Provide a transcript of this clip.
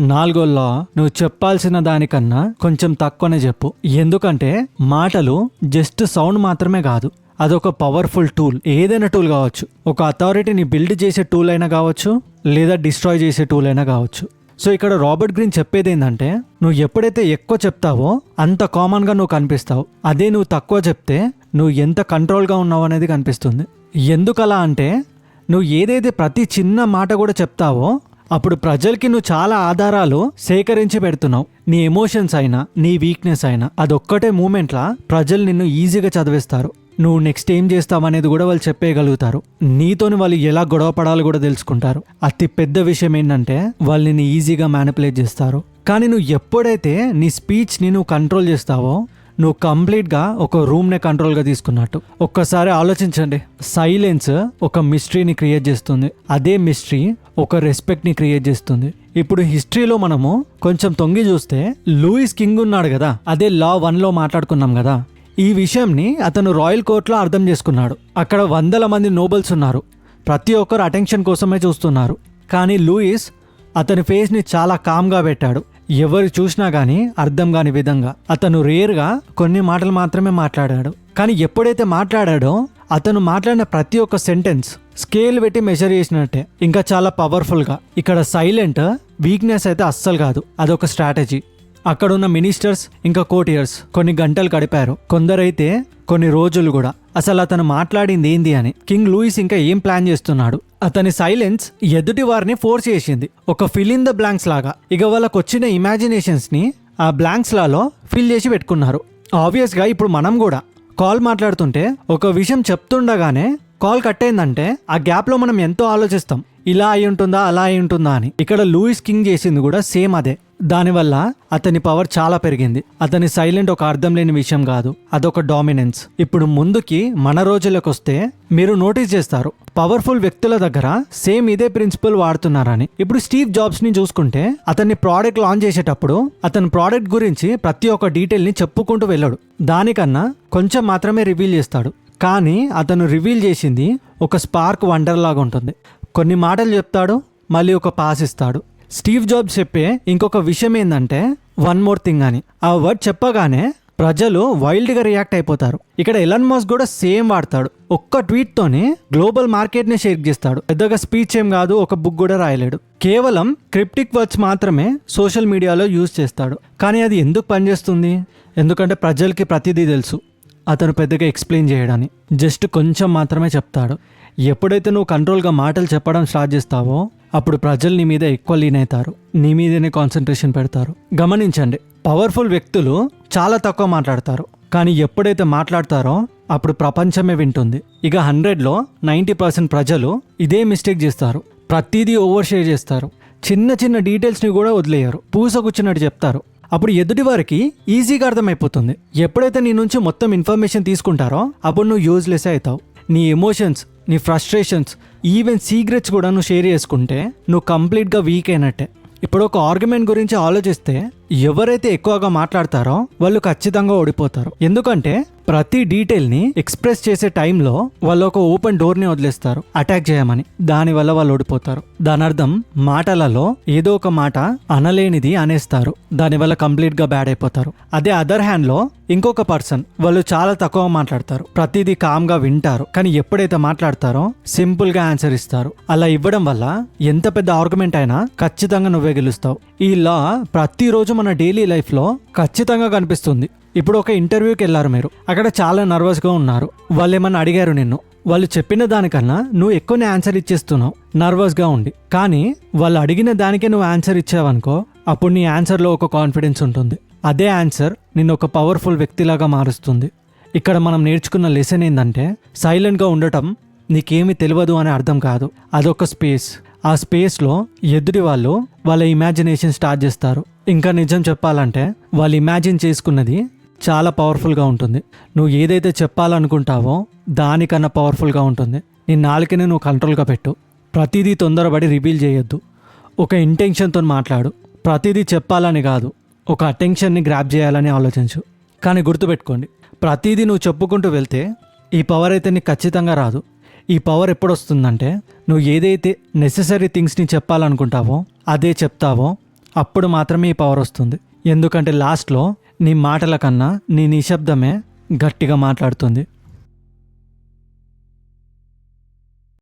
నాలుగో లా నువ్వు చెప్పాల్సిన దానికన్నా కొంచెం తక్కువనే చెప్పు. ఎందుకంటే మాటలు జస్ట్ సౌండ్ మాత్రమే కాదు అదొక పవర్ఫుల్ టూల్. ఏదైనా టూల్ కావచ్చు. ఒక అథారిటీని బిల్డ్ చేసే టూల్ అయినా కావచ్చు లేదా డిస్ట్రాయ్ చేసే టూల్ అయినా కావచ్చు. సో ఇక్కడ రాబర్ట్ గ్రీన్ చెప్పేది ఏంటంటే నువ్వు ఎప్పుడైతే ఎక్కువ చెప్తావో అంత కామన్గా నువ్వు కనిపిస్తావు. అదే నువ్వు తక్కువ చెప్తే నువ్వు ఎంత కంట్రోల్గా ఉన్నావు అనేది కనిపిస్తుంది. ఎందుకలా అంటే నువ్వు ఏదైతే ప్రతి చిన్న మాట కూడా చెప్తావో అప్పుడు ప్రజలకి నువ్వు చాలా ఆధారాలు సేకరించి పెడుతున్నావు. నీ ఎమోషన్స్ అయినా నీ వీక్నెస్ అయినా అదొక్కటే మూమెంట్లా ప్రజలు నిన్ను ఈజీగా చదివేస్తారు. నువ్వు నెక్స్ట్ ఏం చేస్తావనేది కూడా వాళ్ళు చెప్పేయగలుగుతారు. నీతోని వాళ్ళు ఎలా గొడవ పడాలో కూడా తెలుసుకుంటారు. అతి పెద్ద విషయం ఏంటంటే వాళ్ళు నిన్ను ఈజీగా మ్యానిపులేట్ చేస్తారు. కానీ నువ్వు ఎప్పుడైతే నీ స్పీచ్ని నువ్వు కంట్రోల్ చేస్తావో నువ్వు కంప్లీట్గా ఒక రూమ్నే కంట్రోల్గా తీసుకున్నట్టు. ఒక్కసారి ఆలోచించండి. సైలెన్స్ ఒక మిస్టరీని క్రియేట్ చేస్తుంది. అదే మిస్టరీ ఒక రెస్పెక్ట్ని క్రియేట్ చేస్తుంది. ఇప్పుడు హిస్టరీలో మనము కొంచెం తొంగి చూస్తే లూయిస్ కింగ్ ఉన్నాడు కదా అదే లా వన్లో మాట్లాడుకున్నాం కదా. ఈ విషయంని అతను రాయల్ కోర్టులో అర్థం చేసుకున్నాడు. అక్కడ వందల మంది నోబెల్స్ ఉన్నారు. ప్రతి ఒక్కరు అటెన్షన్ కోసమే చూస్తున్నారు. కానీ లూయిస్ అతని ఫేస్ని చాలా కామ్గా పెట్టాడు. ఎవరు చూసినా కానీ అర్థం కాని విధంగా. అతను రేర్గా కొన్ని మాటలు మాత్రమే మాట్లాడాడు. కానీ ఎప్పుడైతే మాట్లాడాడో అతను మాట్లాడిన ప్రతి ఒక్క సెంటెన్స్ స్కేల్ పెట్టి మెజర్ చేసినట్టే. ఇంకా చాలా పవర్ఫుల్గా. ఇక్కడ సైలెంట్ వీక్నెస్ అయితే అస్సలు కాదు. అదొక స్ట్రాటజీ. అక్కడ ఉన్న మినిస్టర్స్ ఇంకా కోటియర్స్ కొన్ని గంటలు గడిపారు. కొందరైతే కొన్ని రోజులు కూడా. అసలు అతను మాట్లాడింది ఏంది అని. కింగ్ లూయిస్ ఇంకా ఏం ప్లాన్ చేస్తున్నాడు? అతని సైలెన్స్ ఎదుటి వారిని ఫోర్స్ చేసింది. ఒక ఫిల్ ఇన్ ద బ్లాంక్స్ లాగా. ఇక వాళ్ళకు వచ్చిన ఇమాజినేషన్స్ని ఆ బ్లాంక్స్ లాలో ఫిల్ చేసి పెట్టుకున్నారు. ఆబ్వియస్గా ఇప్పుడు మనం కూడా కాల్ మాట్లాడుతుంటే ఒక విషయం చెప్తుండగానే కాల్ కట్ అయిందంటే ఆ గ్యాప్లో మనం ఎంతో ఆలోచిస్తాం. ఇలా అయి ఉంటుందా అలా అయి ఉంటుందా అని. ఇక్కడ లూయిస్ కింగ్ చేసింది కూడా సేమ్ అదే. దానివల్ల అతని పవర్ చాలా పెరిగింది. అతని సైలెంట్ ఒక అర్థం లేని విషయం కాదు. అదొక డామినెన్స్ ఇప్పుడు ముందుకి మన రోజులకు వస్తే మీరు నోటీస్ చేస్తారు. పవర్ఫుల్ వ్యక్తుల దగ్గర సేమ్ ఇదే ప్రిన్సిపల్ వాడుతున్నారని. ఇప్పుడు స్టీవ్ జాబ్స్ని చూసుకుంటే అతన్ని ప్రోడక్ట్ లాంచ్ చేసేటప్పుడు అతని ప్రోడక్ట్ గురించి ప్రతి ఒక్క డీటెయిల్ని చెప్పుకుంటూ వెళ్ళాడు. దానికన్నా కొంచెం మాత్రమే రివీల్ చేస్తాడు. కానీ అతను రివీల్ చేసింది ఒక స్పార్క్ వండర్ లాగా ఉంటుంది. కొన్ని మాటలు చెప్తాడు మళ్ళీ ఒక పాస్ ఇస్తాడు. స్టీవ్ జాబ్స్ చెప్పే ఇంకొక విషయం ఏంటంటే వన్ మోర్ థింగ్ అని. ఆ వర్డ్ చెప్పగానే ప్రజలు వైల్డ్గా రియాక్ట్ అయిపోతారు. ఇక్కడ ఎలన్ మాస్ కూడా సేమ్ వాడతాడు. ఒక్క ట్వీట్తోనే గ్లోబల్ మార్కెట్ని షేర్ చేస్తాడు. పెద్దగా స్పీచ్ ఏం కాదు ఒక బుక్ కూడా రాయలేడు. కేవలం క్రిప్టిక్ వర్డ్స్ మాత్రమే సోషల్ మీడియాలో యూజ్ చేస్తాడు. కానీ అది ఎందుకు పనిచేస్తుంది? ఎందుకంటే ప్రజలకి ప్రతిదీ తెలుసు. అతను పెద్దగా ఎక్స్ప్లెయిన్ చేయడాన్ని. జస్ట్ కొంచెం మాత్రమే చెప్తాడు. ఎప్పుడైతే నువ్వు కంట్రోల్గా మాటలు చెప్పడం స్టార్ట్ చేస్తావో అప్పుడు ప్రజలు నీ మీద ఎక్కువ లీన్ అవుతారు. నీ మీదనే కాన్సన్ట్రేషన్ పెడతారు. గమనించండి పవర్ఫుల్ వ్యక్తులు చాలా తక్కువ మాట్లాడతారు. కానీ ఎప్పుడైతే మాట్లాడతారో అప్పుడు ప్రపంచమే వింటుంది. ఇక హండ్రెడ్లో నైంటీ పర్సెంట్ ప్రజలు ఇదే మిస్టేక్ చేస్తారు. ప్రతిదీ ఓవర్ షేర్ చేస్తారు. చిన్న చిన్న డీటెయిల్స్ని కూడా వదిలేయరు. పూసకొచ్చినట్టు చెప్తారు. అప్పుడు ఎదుటి వారికి ఈజీగా అర్థమైపోతుంది. ఎప్పుడైతే నీ నుంచి మొత్తం ఇన్ఫర్మేషన్ తీసుకుంటారో అప్పుడు నువ్వు యూజ్లెస్ అవుతావు. నీ ఎమోషన్స్ నీ ఫ్రస్ట్రేషన్స్ ఈవెన్ సీక్రెట్స్ కూడా నువ్వు షేర్ చేసుకుంటే నువ్వు కంప్లీట్గా వీక్ అయినట్టే. ఇప్పుడు ఒక ఆర్గ్యుమెంట్ గురించి ఆలోచిస్తే ఎవరైతే ఎక్కువగా మాట్లాడతారో వాళ్ళు ఖచ్చితంగా ఓడిపోతారు. ఎందుకంటే ప్రతి డీటెయిల్ని ఎక్స్ప్రెస్ చేసే టైంలో వాళ్ళు ఒక ఓపెన్ డోర్ని వదిలేస్తారు. అటాక్ చేయమని. దానివల్ల వాళ్ళు ఓడిపోతారు. దాని అర్థం మాటలలో ఏదో ఒక మాట అనలేనిది అనేస్తారు. దానివల్ల కంప్లీట్గా బ్యాడ్ అయిపోతారు. అదే అదర్ హ్యాండ్లో ఇంకొక పర్సన్ వాళ్ళు చాలా తక్కువ మాట్లాడతారు. ప్రతిదీ కామ్గా వింటారు. కానీ ఎప్పుడైతే మాట్లాడతారో సింపుల్గా ఆన్సర్ ఇస్తారు. అలా ఇవ్వడం వల్ల ఎంత పెద్ద ఆర్గ్యుమెంట్ అయినా ఖచ్చితంగా నువ్వే గెలుస్తావు. ఈ లా ప్రతిరోజు మన డైలీ లైఫ్లో ఖచ్చితంగా కనిపిస్తుంది. ఇప్పుడు ఒక ఇంటర్వ్యూకి వెళ్ళారు మీరు. అక్కడ చాలా నర్వస్గా ఉన్నారు. వాళ్ళు ఏమన్నా అడిగారు నిన్ను. వాళ్ళు చెప్పిన దానికన్నా నువ్వు ఎక్కువనే ఆన్సర్ ఇచ్చేస్తున్నావు. నర్వస్గా ఉండి. కానీ వాళ్ళు అడిగిన దానికే నువ్వు ఆన్సర్ ఇచ్చావనుకో అప్పుడు నీ ఆన్సర్లో ఒక కాన్ఫిడెన్స్ ఉంటుంది. అదే ఆన్సర్ నిన్ను ఒక పవర్ఫుల్ వ్యక్తిలాగా మారుస్తుంది. ఇక్కడ మనం నేర్చుకున్న లెసన్ ఏంటంటే సైలెంట్గా ఉండటం నీకేమీ తెలియదు అని అర్థం కాదు. అదొక స్పేస్ ఆ స్పేస్లో ఎదుటి వాళ్ళు వాళ్ళ ఇమాజినేషన్ స్టార్ట్ చేస్తారు. ఇంకా నిజం చెప్పాలంటే వాళ్ళు ఇమాజిన్ చేసుకున్నది చాలా పవర్ఫుల్గా ఉంటుంది. నువ్వు ఏదైతే చెప్పాలనుకుంటావో దానికన్నా పవర్ఫుల్గా ఉంటుంది. నీ నాలుకనే నువ్వు కంట్రోల్గా పెట్టు. ప్రతిదీ తొందరపడి రివీల్ చేయొద్దు. ఒక ఇంటెన్షన్తో మాట్లాడు. ప్రతిదీ చెప్పాలని కాదు. ఒక అటెన్షన్ని గ్రాప్ చేయాలని ఆలోచించు. కానీ గుర్తుపెట్టుకోండి ప్రతిదీ నువ్వు చెప్పుకుంటూ వెళ్తే ఈ పవర్ అయితే నీకు ఖచ్చితంగా రాదు. ఈ పవర్ ఎప్పుడు వస్తుందంటే నువ్వు ఏదైతే నెససరీ థింగ్స్ని చెప్పాలనుకుంటావో అదే చెప్తావో అప్పుడు మాత్రమే ఈ పవర్ వస్తుంది. ఎందుకంటే లాస్ట్లో నీ మాటల కన్నా నీ నిశ్శబ్దమే గట్టిగా మాట్లాడుతుంది.